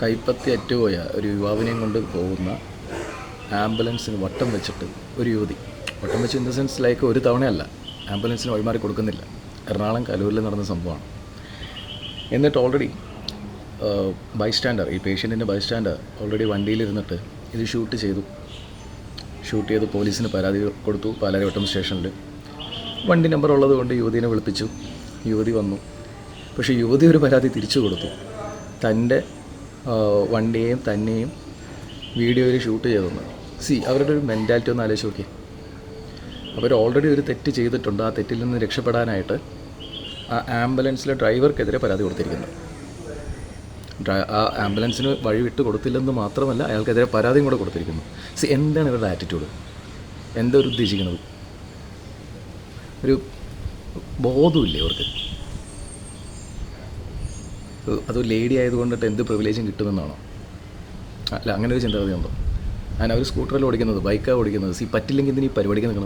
കൈപ്പത്തി അറ്റുപോയ ഒരു യുവാവിനെയും കൊണ്ട് പോകുന്ന ആംബുലൻസിന് വട്ടം വെച്ചിട്ട് ഒരു യുവതി. വട്ടം വെച്ച് ഇൻ ദ സെൻസ് ലൈക്ക് ഒരു തവണയല്ല ആംബുലൻസിന് വഴിമാറി കൊടുക്കുന്നില്ല. എറണാകുളം കലൂരിൽ നടന്ന സംഭവമാണ്. എന്നിട്ട് ഓൾറെഡി ബൈസ്റ്റാൻഡർ ഈ പേഷ്യന്റിന്റെ ബൈസ്റ്റാൻഡർ ഓൾറെഡി വണ്ടിയിലിരുന്നിട്ട് ഇത് ഷൂട്ട് ചെയ്തു. ഷൂട്ട് ചെയ്ത് പോലീസിന് പരാതി കൊടുത്തു പാലാരിവട്ടം സ്റ്റേഷനിൽ വണ്ടി നമ്പർ ഉള്ളതുകൊണ്ട് യുവതിനെ വിളിപ്പിച്ചു. യുവതി വന്നു. പക്ഷേ യുവതി ഒരു പരാതി തിരിച്ചു കൊടുത്തു. തന്റെ വണ്ടിയെയും തന്നെയും വീഡിയോയിൽ ഷൂട്ട് ചെയ്തതെന്ന് സി അവരുടെ ഒരു മെന്റാലിറ്റി ഒന്ന് ആലോചിച്ച് നോക്കി അവർ ഓൾറെഡി ഒരു തെറ്റ് ചെയ്തിട്ടുണ്ട്. ആ തെറ്റിൽ നിന്ന് രക്ഷപ്പെടാനായിട്ട് ആ ആംബുലൻസിലെ ഡ്രൈവർക്കെതിരെ പരാതി കൊടുത്തിരിക്കുന്നു. ആ ആംബുലൻസിന് വഴി വിട്ട് കൊടുത്തില്ലെന്ന് മാത്രമല്ല അയാൾക്കെതിരെ പരാതിയും കൂടെ കൊടുത്തിരിക്കുന്നു. സി എന്താണ് ഇവരുടെ ആറ്റിറ്റ്യൂഡ് എന്താ ഒരു ഉദ്ദേശിക്കുന്നത്? ഒരു ബോധമില്ലേ അവർക്ക് അത് ലേഡി ആയതുകൊണ്ടിട്ട് എന്ത് പ്രിവിലേജും കിട്ടുമെന്നാണോ? അല്ല അങ്ങനെ ഒരു ചിന്താഗതി ഉണ്ടോ? ഞാൻ അവർ സ്കൂട്ടറിൽ ഓടിക്കുന്നത് ബൈക്കാണ് ഓടിക്കുന്നത്. സി പറ്റില്ലെങ്കിൽ ഇതിന് ഈ പരിപാടിക്ക് നിൽക്കുന്നത്